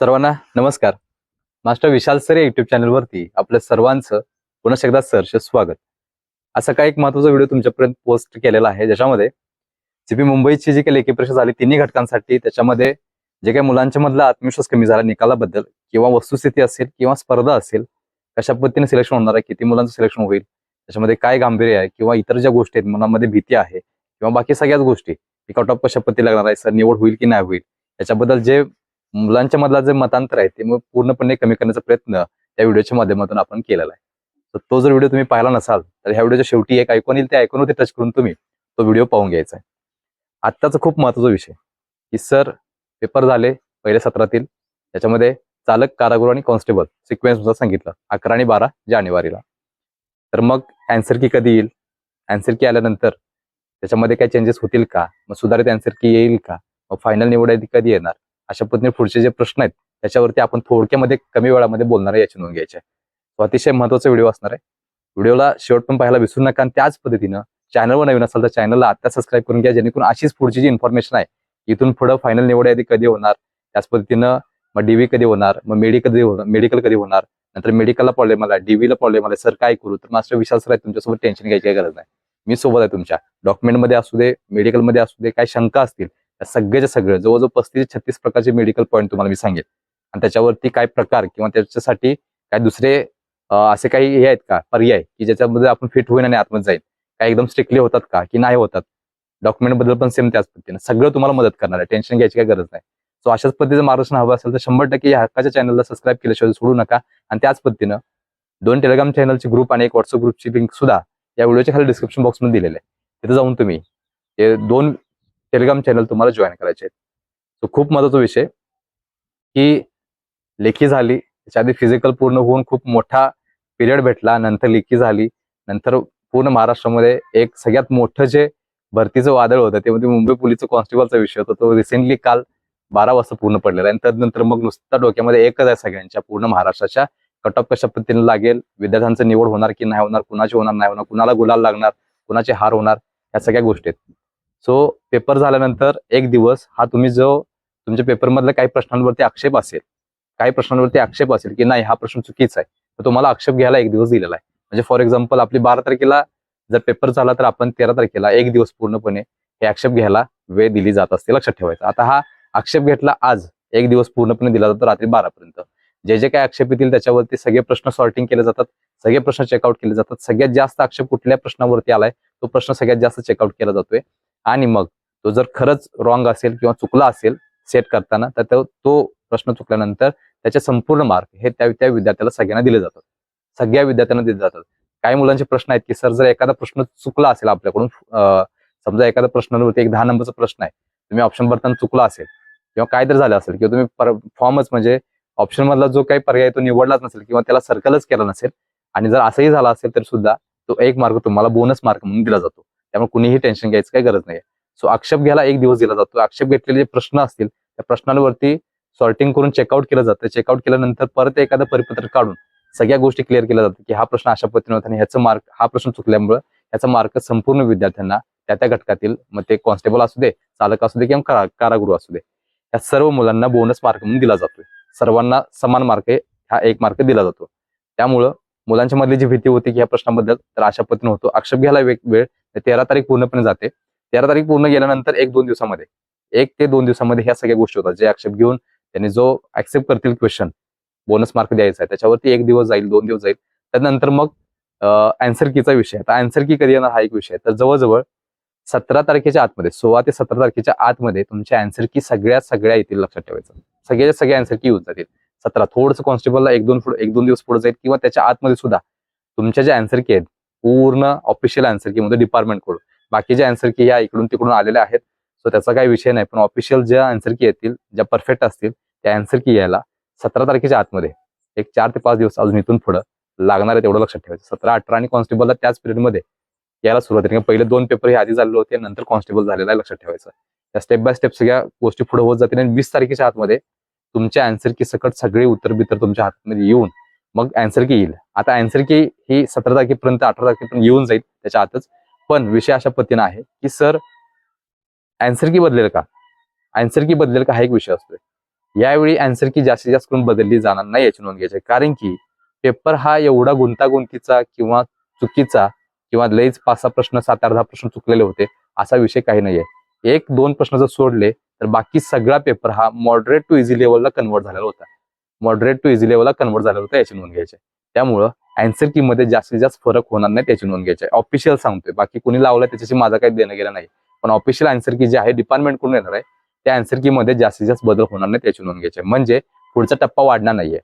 सर्वांना नमस्कार. Master Vishal sir या युट्यूब चॅनलवरती आपल्या सर्वांचं पुन्हा एकदा सहर्ष स्वागत. असा काही एक महत्त्वाचा व्हिडिओ तुमच्यापर्यंत पोस्ट केलेला आहे ज्याच्यामध्ये सीपी मुंबईची जी काही लेखी परीक्षा झाली तिन्ही घटकांसाठी त्याच्यामध्ये जे काही मुलांच्या मधला आत्मविश्वास कमी झाला निकालाबद्दल किंवा वस्तुस्थिती असेल किंवा स्पर्धा असेल कशा पद्धतीने सिलेक्शन होणार आहे किती मुलांचं सिलेक्शन होईल त्याच्यामध्ये काय गांभीर्य आहे किंवा इतर ज्या गोष्टी आहेत मनामध्ये भीती आहे किंवा बाकी सगळ्याच गोष्टी कट ऑफ कशा पद्धती लागणार आहे सर निवड होईल की नाही होईल याच्याबद्दल जे मुलांच्या मधला जे मतांतर आहे ते मग पूर्णपणे कमी करण्याचा प्रयत्न त्या व्हिडिओच्या माध्यमातून आपण केलेला आहे. तर तो जर व्हिडिओ तुम्ही पाहिला नसाल तर ह्या व्हिडिओच्या शेवटी एक ऐकून येईल ते ऐकून टच करून तुम्ही तो व्हिडिओ पाहून घ्यायचा आहे. आत्ताचा खूप महत्त्वाचा विषय की सर पेपर झाले पहिल्या सत्रातील त्याच्यामध्ये चालक कारागृह आणि कॉन्स्टेबल सिक्वेन्स सांगितलं अकरा आणि बारा जानेवारीला. तर मग अँसर की कधी येईल? अँसर की आल्यानंतर त्याच्यामध्ये काय चेंजेस होतील का? मग सुधारित अँसर की येईल का? मग फायनल निवड कधी येणार? अशा पद्धतीने पुढचे जे प्रश्न आहेत त्याच्यावरती आपण थोडक्यामध्ये कमी वेळामध्ये बोलणार आहे याची नोंद घ्यायची आहे. तो अतिशय महत्त्वाचा व्हिडिओ असणार आहे. व्हिडिओला शेवट पण पाहायला विसरू नका आणि त्याच पद्धतीनं चॅनलवर नवीन असाल तर चॅनलला आता सबस्क्राईब करून घ्या जेणेकरून अशीच पुढची जी इन्फॉर्मेशन आहे इथून पुढं फायनल निवड आहे कधी होणार त्याच पद्धतीनं मग डीव्ही कधी होणार मग मेडिकल कधी होणार मेडिकल कधी होणार नंतर मेडिकलला प्रॉब्लेम आला डीव्हीला प्रॉब्लेम आला सर काय करू? तर मास्टर विशाल सर आहे तुमच्यासोबत टेन्शन घ्यायची काही गरज नाही. मी सोबत आहे तुमच्या. डॉक्युमेंटमध्ये असू दे मेडिकलमध्ये असू दे काय शंका असतील सगळ्याच्या सगळं जवळजवळ पस्तीस छत्तीस प्रकारचे मेडिकल पॉईंट तुम्हाला मी सांगेल. आणि त्याच्यावरती काय प्रकार किंवा त्याच्यासाठी काय दुसरे असे काही हे आहेत का? पर्याय की ज्याच्यामध्ये आपण फिट होईन आणि आतमध्ये जाईल काय एकदम स्ट्रिक्टली होतात का? की नाही होतात? डॉक्युमेंटबद्दल पण सेम त्याच पद्धतीने. सगळं तुम्हाला मदत करणार आहे. टेन्शन घ्यायची काही गरज नाही. सो अशाच पद्धतीचं मार्गदर्शन हवं असेल तर शंभर टक्के या हक्काच्या चॅनलला सबस्क्राईब केल्याशिवाय सोडू नका. आणि त्याच पद्धतीनं दोन टेलिग्राम चॅनलचे ग्रुप आणि एक व्हॉट्सअप ग्रुपची लिंक सुद्धा या व्हिडिओच्या खाली डिस्क्रिप्शन बॉक्समध्ये दिलेले आहे. तिथे जाऊन तुम्ही ते दोन टेलिग्राम चॅनल तुम्हाला जॉईन करायचे आहेत. सो खूप महत्त्वाचा विषय की लेखी झाली त्याच्या आधी फिजिकल पूर्ण होऊन खूप मोठा पिरियड भेटला नंतर लेखी झाली नंतर पूर्ण महाराष्ट्रामध्ये एक सगळ्यात मोठं जे भरतीचं वादळ होतं ते म्हणजे मुंबई पोलीसचं कॉन्स्टेबलचा विषय होता तो रिसेंटली काल बारा वाजता पूर्ण पडलेला आणि त्यानंतर मग नुसता डोक्यामध्ये एकच आहे सगळ्यांच्या पूर्ण महाराष्ट्राच्या कट ऑफ कशा पद्धतीने लागेल विद्यार्थ्यांचं निवड होणार की नाही होणार कुणाची होणार नाही होणार कुणाला गुलाल लागणार कुणाचे हार होणार या सगळ्या गोष्टी आहेत. सो पेपर झाल्यानंतर एक दिवस हा तुम्ही जो तुमच्या पेपरमधल्या काही प्रश्नांवरती आक्षेप असेल काही प्रश्नांवरती आक्षेप असेल की नाही हा प्रश्न चुकीचा आहे तर तुम्हाला आक्षेप घ्यायला एक दिवस दिलेला आहे. म्हणजे फॉर एक्झाम्पल आपली बारा तारखेला जर पेपर झाला तर आपण तेरा तारखेला एक दिवस पूर्णपणे हे आक्षेप घ्यायला वेळ दिली जात असते लक्षात ठेवायचं. आता हा आक्षेप घेतला आज एक दिवस पूर्णपणे दिला जातो रात्री बारापर्यंत. जे जे काही आक्षेप येतील त्याच्यावरती सगळे प्रश्न सॉर्टिंग केले जातात सगळे प्रश्न चेकआउट केले जातात. सगळ्यात जास्त आक्षेप कुठल्या प्रश्नावरती आलाय तो प्रश्न सगळ्यात जास्त चेकआउट केला जातोय. आणि मग तो जर खरंच रॉंग असेल किंवा चुकला असेल सेट करताना तर तो- तो प्रश्न चुकल्यानंतर त्याचे संपूर्ण मार्क हे त्या त्या विद्यार्थ्याला सगळ्यांना दिले जातात. सगळ्या विद्यार्थ्यांना दिले जातात. काही मुलांचे प्रश्न आहेत की सर जर एखादा प्रश्न चुकला असेल आपल्याकडून समजा एखाद्या प्रश्नावरती एक दहा नंबरचा प्रश्न आहे तुम्ही ऑप्शन भरताना चुकला असेल किंवा काय तर झालं असेल किंवा तुम्ही फॉर्मच म्हणजे ऑप्शन मधला जो काही पर्याय तो निवडलाच नसेल किंवा त्याला सर्कलच केला नसेल आणि जर असंही झालं असेल तर सुद्धा तो एक मार्क तुम्हाला बोनस मार्क म्हणून दिला जातो. त्यामुळे कुणीही टेन्शन घ्यायचं काही गरज नाही सो आक्षेप घ्यायला एक दिवस दिला जातो. आक्षेप घेतलेले जे प्रश्न असतील त्या प्रश्नांवरती सॉर्टिंग करून चेकआउट केलं जातं. चेकआउट केल्यानंतर परत एखादं परिपत्रक काढून सगळ्या गोष्टी क्लिअर केल्या जातात की हा प्रश्न अशा पद्धतीने होता आणि ह्याचा मार्क हा प्रश्न चुकल्यामुळे याचा मार्क संपूर्ण विद्यार्थ्यांना त्या त्या घटकातील मग ते कॉन्स्टेबल असू दे चालक असू दे किंवा कारागृह असू दे या सर्व मुलांना बोनस मार्क म्हणून दिला जातोय. सर्वांना समान मार्क हा एक मार्क दिला जातो. त्यामुळं मुलांच्या मधली जी भीती होती की या प्रश्नाबद्दल तर अशा पद्धतीने होतो. आक्षेप घ्यायला वेग वेळ तेरा तारीख पूर्णपणे जाते. तेरा तारीख पूर्ण गेल्यानंतर एक दोन दिवसामध्ये एक ते दोन दिवसामध्ये ह्या सगळ्या गोष्टी होतात. जे आक्षेप घेऊन त्यांनी जो ऍक्सेप्ट करतील क्वेश्चन बोनस मार्क द्यायचा आहे त्याच्यावरती एक दिवस जाईल दोन दिवस जाईल. त्यानंतर मग अँसर कीचा विषय आता अँसर की कधी येणार हा एक विषय तर जवळजवळ सतरा तारखेच्या आतमध्ये सोळा ते सतरा तारखेच्या आतमध्ये तुमच्या अँसर की सगळ्या सगळ्या येतील लक्षात ठेवायचं. सगळ्या सगळ्या अँसर की येऊन जातील. सतरा थोडंसं कॉन्स्टेबलला एक दोन एक दोन दिवस पुढे जाईल किंवा त्याच्या आतमध्ये सुद्धा तुमच्या ज्या अँसर की आहेत पूर्ण ऑफिशियल अन्सर की म्हणजे डिपार्टमेंटकडून बाकीच्या अन्सर की ह्या इकडून तिकडून आलेल्या आहेत. सो त्याचा काही विषय नाही. पण ऑफिशियल ज्या अँसर की येतील ज्या परफेक्ट असतील त्या अँसर की यायला सतरा तारखेच्या आतमध्ये एक चार ते पाच दिवस अजून इथून पुढं लागणार आहे तेवढं लक्षात ठेवायचं. सतरा अठरा आणि कॉन्स्टेबलला त्याच पिरियडमध्ये यायला सुरुवात आहे. कारण पहिले दोन पेपर हे आधी झालेले होते नंतर कॉन्स्टेबल झालेला आहे लक्षात ठेवायचं. त्या स्टेप बाय स्टेप सगळ्या गोष्टी पुढे होत जातील आणि वीस तारखेच्या आतमध्ये तुमच्या अँसर की सकट सगळे उत्तर बितर तुमच्या हातमध्ये येऊन मग अँसर की येईल. आता अँसर की ही सतरा तारखेपर्यंत अठरा तारखेपर्यंत येऊन जाईल त्याच्या आतच. पण विषय अशा पद्धतीनं आहे की सर अँसर की बदलेल का? अँसर की बदलेल का? हा एक विषय असतोय. यावेळी अँसर की जास्तीत जास्त करून बदलली जाणार नाही याची नोंद घ्यायची कारण की पेपर हा एवढा गुंतागुंतीचा किंवा चुकीचा किंवा लईच पाच सहा प्रश्न सात आठ दहा प्रश्न चुकलेले होते असा विषय काही नाहीये. एक दोन प्रश्न जर सोडले तर बाकी सगळा पेपर हा मॉडरेट टू इझी लेवलला कन्वर्ट झालेला होता. मॉडरेट टू इझी लेवलला कन्वर्ट झालं होतं याची नोंद घ्यायची. आहे. त्यामुळं अँसर की मध्ये जास्तीत जास्त फरक होणार नाही त्याची नोंद घ्यायची. आहे ऑफिशियल सांगतोय. बाकी कोणी लावलं त्याच्याशी माझा काही देणं गेलं नाही. पण ऑफिशियल अँसर की जे आहे डिपार्टमेंटकडून येणार आहे त्या अँसर की मध्ये जास्तीत जास्त बदल होणार नाही त्याची नोंद घ्यायची. म्हणजे पुढचा टप्पा वाढणार नाहीये.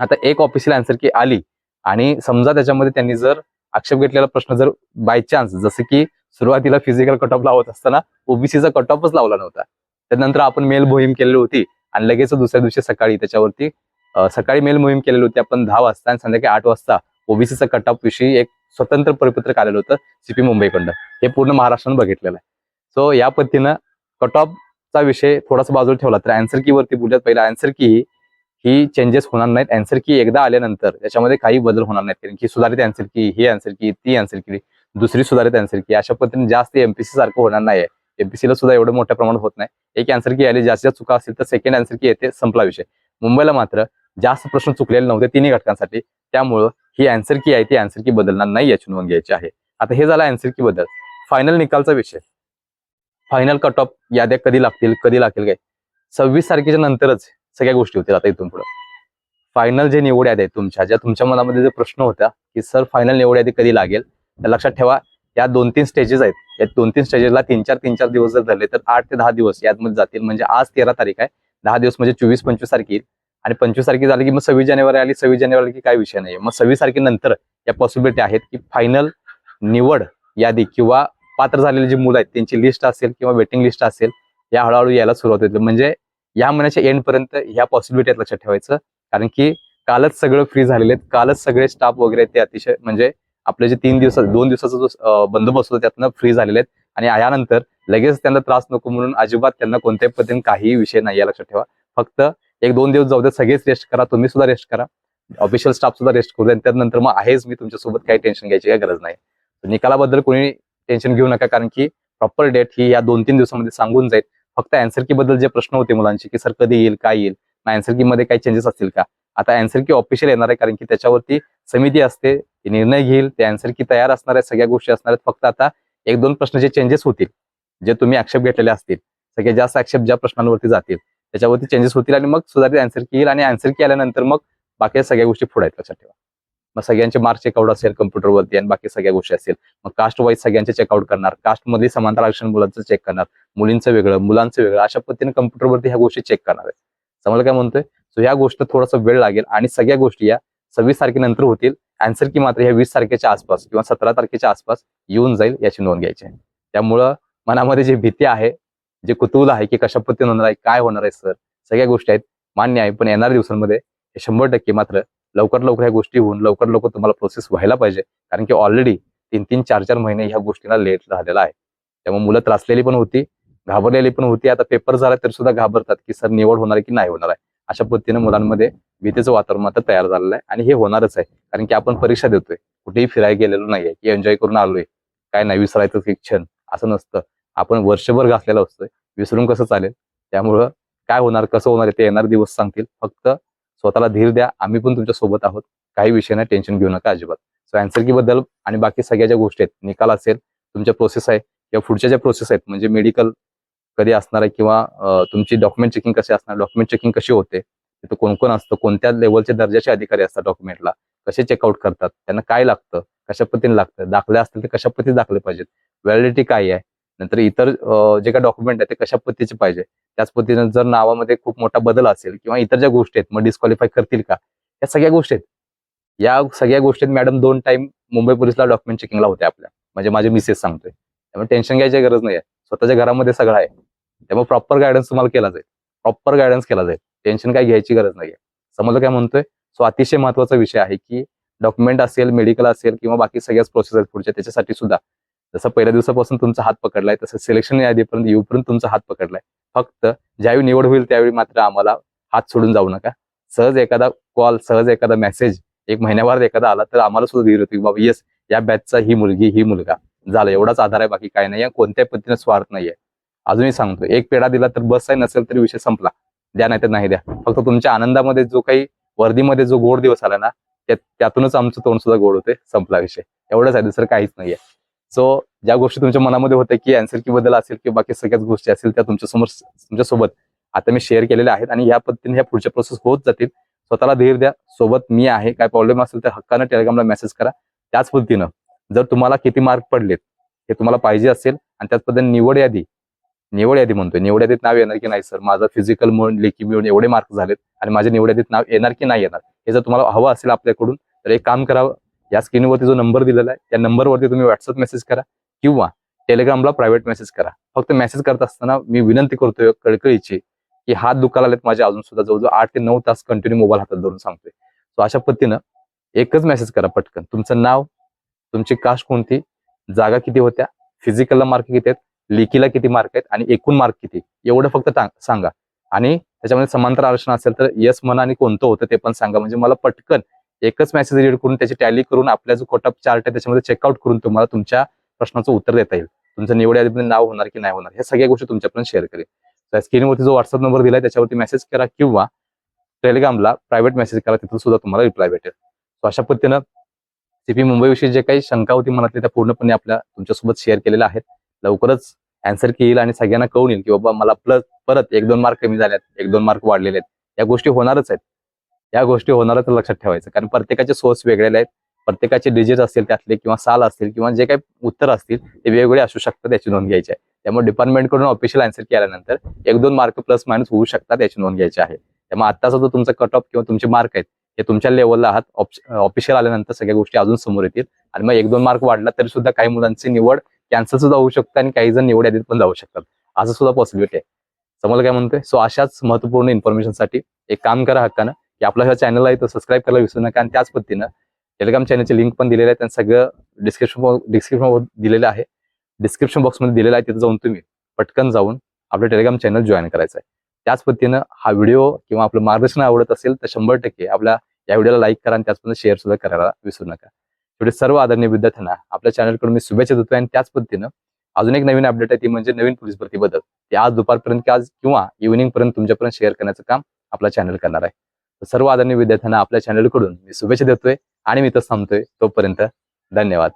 आता एक ऑफिशियल अँसर की आली आणि समजा त्याच्यामध्ये त्यांनी जर आक्षेप घेतलेला प्रश्न जर बाय चान्स जसं की सुरुवातीला फिजिकल कट ऑफ लावत असताना ओबीसीचा कट ऑफच लावला नव्हता. त्यानंतर आपण मेल मोहीम केलेली होती. आणि लगेच दुसऱ्या दिवशी सकाळी त्याच्यावरती सकाळी मेल मोहीम केलेली होती. आपण दहा वाजता आणि संध्याकाळी आठ वाजता ओबीसीचा कट ऑफ विषयी एक स्वतंत्र परिपत्रक आलेलं होतं सीपी मुंबईकडनं. हे पूर्ण महाराष्ट्रानं बघितलेलं आहे. सो या पद्धतीनं कट ऑफचा विषय थोडासा बाजूला ठेवला तर अँसर की वरती बोलूयात. पहिला अँसर की ही ही चेंजेस होणार नाहीत. अँसर की एकदा आल्यानंतर त्याच्यामध्ये काही बदल होणार नाहीत. कारण की सुधारित अँसर की ही अँसर की ती अँसर की दुसरी सुधारित अँसर की अशा पद्धतीने जास्त एमपीसी सारखं होणार नाही एमपीसीला सुद्धा एवढं मोठ्या प्रमाणात होत नाही. एक अँसर की आली जास्त जास्त चुका असेल तर सेकंड अँसर की येते संपला विषय. मुंबईला मात्र जास्त प्रश्न चुकलेले नव्हते तिन्ही घटकांसाठी. त्यामुळं ही अँसर की आहे ती अँसर की बदलणार नाही याची नोंद घ्यायची आहे. आता हे झालं अँसर की बदल. फायनल निकालचा विषय. फायनल कट ऑफ याद्या कधी लागतील कधी लागतील काय? सव्वीस तारखेच्या नंतरच सगळ्या गोष्टी होतील आता इथून पुढे. फायनल जे निवड यादी आहेत तुमच्या ज्या तुमच्या मनामध्ये जे प्रश्न होता की सर फायनल निवड यादी कधी लागेल? तर लक्षात ठेवा या दोन तीन स्टेजेस आहेत. या दोन तीन स्टेजेसला तीन चार तीन चार दिवस जर झाले तर आठ ते दहा दिवस यामध्ये जातील. म्हणजे आज तेरा तारीख आहे. दहा दिवस म्हणजे चोवीस पंचवीस तारीख येईल. आणि पंचवीस तारखे झाली की मग सव्वीस जानेवारी आली सव्वीस जानेवारी की काय विषय नाही मग सव्वीस तारखेनंतर या पॉसिबिलिटी आहेत की फायनल निवड यादी किंवा पात्र झालेली जी मुलं आहेत त्यांची लिस्ट असेल किंवा वेटिंग लिस्ट असेल या हळूहळू यायला सुरुवात होते. म्हणजे या महिन्याच्या एंडपर्यंत ह्या पॉसिबिलिटी आहेत लक्षात ठेवायचं. कारण की कालच सगळं फ्री झालेले आहेत. कालच सगळे स्टाफ वगैरे ते अतिशय म्हणजे आपले जे तीन दिवस दोन दिवसाचा जो बंदोबस्त होता त्यातनं फ्री झालेले आहेत. आणि यानंतर लगेच त्यांना त्रास नको म्हणून अजिबात त्यांना कोणत्याही पद्धतीने काहीही विषय नाही या लक्षात ठेवा. फक्त एक दोन दिवस जाऊ द्या सगळेच रेस्ट करा तुम्ही सुद्धा रेस्ट करा. ऑफिशियल स्टाफ सुद्धा रेस्ट करू द्या. त्यानंतर मग आहेच मी तुमच्यासोबत काही टेन्शन घ्यायची काही गरज नाही. निकालाबद्दल कोणी टेन्शन घेऊ नका कारण की प्रॉपर डेट ही या दोन तीन दिवसामध्ये सांगून जाईल. फक्त अँसर की बद्दल जे प्रश्न होते मुलांचे की सर कधी येईल काय येईल मग अँसर की मध्ये काही चेंजेस असतील का? आता अँसर की ऑफिशियल येणार आहे कारण की त्याच्यावरती समिती असते निर्णय घेईल ते अँसर की तयार असणार आहेत सगळ्या गोष्टी असणार आहेत. फक्त आता एक दोन प्रश्नाचे चेंजेस होतील जे तुम्ही आक्षेप घेतलेले असतील सगळ्यात जास्त आक्षेप ज्या प्रश्नांवरती जातील त्याच्यावरती चेंजेस होतील आणि मग सुधारित अँसर की येईल आणि अँसर की आल्यानंतर मग बाकी सगळ्या गोष्टी पुढे आहेत लक्षात ठेवा. मग सगळ्यांचे मार्क चेकआउट असेल कम्प्युटरवरती आणि बाकी सगळ्या गोष्टी असेल मग कास्ट वाईज सगळ्यांचे चेकआउट करणार कास्टमध्ये समांतर आरक्षण मुलांचं चेक करणार मुलींचं वेगळं मुलांचं वेगळं अशा पद्धतीने कम्प्युटरवरती ह्या गोष्टी चेक करणार आहे समजलं काय म्हणतोय? सो ह्या गोष्ट थोडासा वेळ लागेल आणि सगळ्या गोष्टी या सव्वीस तारखेनंतर होतील. अँसर की मात्र ह्या वीस तारखेच्या आसपास किंवा सतरा तारखेच्या आसपास येऊन जाईल याची नोंद घ्यायची. आहे त्यामुळं मनामध्ये जी भीती आहे जे कुतूहल आहे की कशा पद्धतीने होणार आहे काय होणार आहे सर सगळ्या गोष्टी आहेत. मान्य आहे पण येणाऱ्या दिवसांमध्ये हे शंभर टक्के मात्र लवकर लवकर ह्या गोष्टी होऊन लवकर लवकर तुम्हाला प्रोसेस व्हायला पाहिजे. कारण की ऑलरेडी तीन तीन चार चार महिने ह्या गोष्टीला लेट झालेला आहे. त्यामुळे मुलं त्रासलेली पण होती घाबरलेली पण होती. आता पेपर झाला तरी सुद्धा घाबरतात की सर निवड होणार आहे की नाही होणार आहे? अशा पद्धतीने मुलांमध्ये भीतीचं वातावरण मात्र तयार झालेलं आहे आणि हे होणारच आहे. कारण की आपण परीक्षा देतोय. कुठेही फिरायला गेलेलो नाहीये की एन्जॉय करून आलोय. काय नाही विसरायचं एक असं नसतं. आपण वर्षभर घासलेलं असतोय. विसरून कसं चालेल? त्यामुळं काय होणार कसं होणार ते येणार दिवस सांगतील. फक्त स्वतःला धीर द्या. आम्ही पण तुमच्यासोबत आहोत. काही विषय नाही टेन्शन घेऊ नका अजिबात. सो अँसर की बद्दल आणि बाकी सगळ्या ज्या गोष्टी आहेत निकाल असेल तुमच्या प्रोसेस आहे किंवा पुढच्या ज्या प्रोसेस आहेत म्हणजे मेडिकल कधी असणार आहे किंवा तुमची डॉक्युमेंट चेकिंग कशी असणार डॉक्युमेंट चेकिंग कशी होते तिथं कोण कोण असतं कोणत्या लेवलचे दर्जाचे अधिकारी असतात डॉक्युमेंटला कसे चेकआउट करतात? त्यांना काय लागतं? कशा पद्धतीने लागतं? दाखले असतील ते कशा पद्धतीने दाखले पाहिजेत? व्हॅलिडिटी काय आहे? नंतर इतर जे काय डॉक्युमेंट आहे ते कशा पद्धतीचे पाहिजे? त्याच पद्धतीने जर नावामध्ये खूप मोठा बदल असेल किंवा इतर ज्या गोष्टी आहेत मग डिस्क्वालिफाय करतील का? या सगळ्या गोष्टी आहेत. या सगळ्या गोष्टीत मॅडम दोन टाइम मुंबई पोलिसला डॉक्युमेंट चेकिंगला होते आपल्या. म्हणजे माझे मिसेस सांगतोय. त्यामुळे टेन्शन घ्यायची गरज नाही आहे स्वतःच्या घरामध्ये सगळं आहे. त्यामुळे प्रॉपर गायडन्स तुम्हाला केला जाईल. प्रॉपर गायडन्स केला जाईल. टेन्शन काय घ्यायची गरज नाहीये. समजलं काय म्हणतोय? सो अतिशय महत्त्वाचा विषय आहे की डॉक्युमेंट असेल मेडिकल असेल किंवा बाकी सगळ्याच प्रोसेस आहेत पुढच्या त्याच्यासाठी सुद्धा. जसं पहिल्या दिवसापासून तुमचा हात पकडलाय तसं सिलेक्शन यादीपर्यंत येऊपर्यंत तुमचा हात पकडलाय. फक्त ज्यावेळी निवड होईल त्यावेळी मात्र आम्हाला हात सोडून जाऊ नका. सहज एखादा कॉल सहज एखादा मेसेज एक महिन्याभरात एखादा आला तर आम्हाला सुद्धा धीर होती बाबा येस या बॅचचा ही मुलगी ही मुलगा. झाला एवढाच आधार आहे बाकी काय नाही. या कोणत्याही पद्धतीने स्वार्थ नाहीये. अजूनही सांगतो एक पेढा दिला तर बस आहे नसेल तरी विषय संपला. द्या नाही तर नाही द्या. फक्त तुमच्या आनंदामध्ये जो काही वर्दीमध्ये जो गोड दिवस आला ना त्यातूनच आमचं तोंड सुद्धा गोड होते संपला विषय. एवढंच आहे दुसरं काहीच नाहीये. सो ज्या गोष्टी तुमच्या मनामध्ये होत्या की अँसर की बद्दल असेल किंवा बाकी सगळ्याच गोष्टी असतील त्या तुमच्यासमोर तुमच्यासोबत आता मी शेअर केलेल्या आहेत आणि या पद्धतीने ह्या पुढच्या प्रोसेस होत जातील. स्वतःला धीर द्या सोबत मी आहे काय प्रॉब्लेम असेल तर हक्कानं टेलिग्रामला मेसेज करा. त्याच पद्धतीनं जर तुम्हाला किती मार्क पडलेत हे तुम्हाला पाहिजे असेल आणि त्याच पद्धतीने निवड यादी निवड यादी म्हणतोय. निवड यादीत नाव येणार की नाही सर? माझं फिजिकल म्हणून लेखी मिळून एवढे मार्क झालेत आणि माझ्या निवड यादीत नाव येणार की नाही येणार? हे जर तुम्हाला हवं असेल आपल्याकडून तर एक काम करावं. या स्क्रीनवरती जो नंबर दिलेला आहे त्या नंबरवरती तुम्ही व्हॉट्सअप मेसेज करा किंवा टेलिग्रामला प्रायव्हेट मेसेज करा. फक्त मेसेज करत असताना मी विनंती करतोय कळकळीची की हात दुखायला आलेत माझे अजून सुद्धा जवळजवळ आठ ते नऊ तास कंटिन्यू मोबाईल हातात धरून सांगतोय. सो अशा पद्धतीनं एकच मेसेज करा पटकन. तुमचं नाव तुमची कास्ट कोणती जागा किती होत्या फिजिकलला मार्क किती आहेत लेखीला किती मार्क आहेत आणि एकूण मार्क किती? एवढं फक्त सांगा. आणि त्याच्यामध्ये समांतर आरक्षण असेल तर यस म्हणा आणि कोणतं होतं ते पण सांगा. म्हणजे मला पटकन एकच मेसेज रीड करून त्याची टॅली करून आपला जो खोटा चार्ट आहे त्याच्यामध्ये चेकआउट करून तुम्हाला तुमच्या प्रश्नाचं उत्तर देता येईल. तुमचं निवड यादीमध्ये नाव होणार की नाही होणार ह्या सगळ्या गोष्टी तुमच्यापर्यंत शेअर करेल त्या स्क्रीनवरती जो व्हॉट्सअप नंबर दिलाय त्याच्यावरती मेसेज करा किंवा टेलिग्रामला प्रायव्हेट मेसेज करा तिथून सुद्धा तुम्हाला रिप्लाय भेटेल. सो अशा पद्धतीनं सीपी मुंबईविषयी जे काही शंका होती मनातली त्या पूर्णपणे आपल्या तुमच्यासोबत शेअर केलेल्या आहेत. लवकरच अँसर की येईल आणि सगळ्यांना कळून येईल की बाबा मला प्लस परत एक दोन मार्क कमी झाल्यात एक दोन मार्क वाढलेले आहेत. या गोष्टी होणारच आहेत. या गोष्टी होणारच लक्षात ठेवायचं. कारण प्रत्येकाचे सोर्स वेगळे आहेत. प्रत्येकाचे डिजिट असतील त्यातले किंवा साल असतील किंवा जे काही उत्तर असतील ते वेगवेगळे असू शकतात याची नोंद घ्यायची आहे. त्यामुळे डिपार्टमेंटकडून ऑफिशियल अन्सर केल्यानंतर एक दोन मार्क प्लस मायनस होऊ शकतात याची नोंद घ्यायची आहे. त्यामुळे आत्ताचा जो तुमचा कट ऑफ किंवा तुमचे मार्क आहेत हे तुमच्या लेवलला आहात. ऑफिशियल आल्यानंतर सगळ्या गोष्टी अजून समोर येतील. आणि मग एक दोन मार्क वाढला तरी सुद्धा काही मुलांची निवड कॅन्सल सुद्धा होऊ शकतं आणि काही जण निवड यादीत पण जाऊ शकतात. असं सुद्धा पॉसिबिलिटी आहे. समजा काय म्हणतोय? सो अशाच महत्त्वपूर्ण इन्फॉर्मेशनसाठी एक काम करा हक्कानं की आपल्या ह्या चॅनलला तर सबस्क्राईब करायला विसरू नका आणि त्याच पद्धतीनं टेलिग्राम चॅनलची लिंक पण दिलेली आहे त्यांनी सगळं डिस्क्रिप्शन डिस्क्रिप्शन दिलेलं आहे. डिस्क्रिप्शन बॉक्समध्ये दिलेलं आहे तिथं जाऊन तुम्ही पटकन जाऊन आपलं टेलिग्राम चॅनल जॉईन करायचं आहे. त्याच पद्धतीनं हा व्हिडिओ किंवा आपलं मार्गदर्शन आवडत असेल तर शंभर टक्के आपल्या या व्हिडिओला लाईक करा आणि त्याचप्रमाणे शेअर सुद्धा करायला विसरू नका. शेवटी सर्व आदरणीय विद्यार्थ्यांना आपल्या चॅनलकडून मी शुभेच्छा देतोय आणि त्याच पद्धतीनं अजून एक नवीन अपडेट आहे ती म्हणजे नवीन पोलीस बदल. ते आज दुपारपर्यंत आज किंवा इव्हिनिंग पर्यंत तुमच्यापर्यंत शेअर करण्याचं काम आपला चॅनल करणार आहे. तर सर्व आदरणीय विद्यार्थ्यांना आपल्या चॅनलकडून मी शुभेच्छा देतोय आणि मी तर थांबतोय तोपर्यंत धन्यवाद.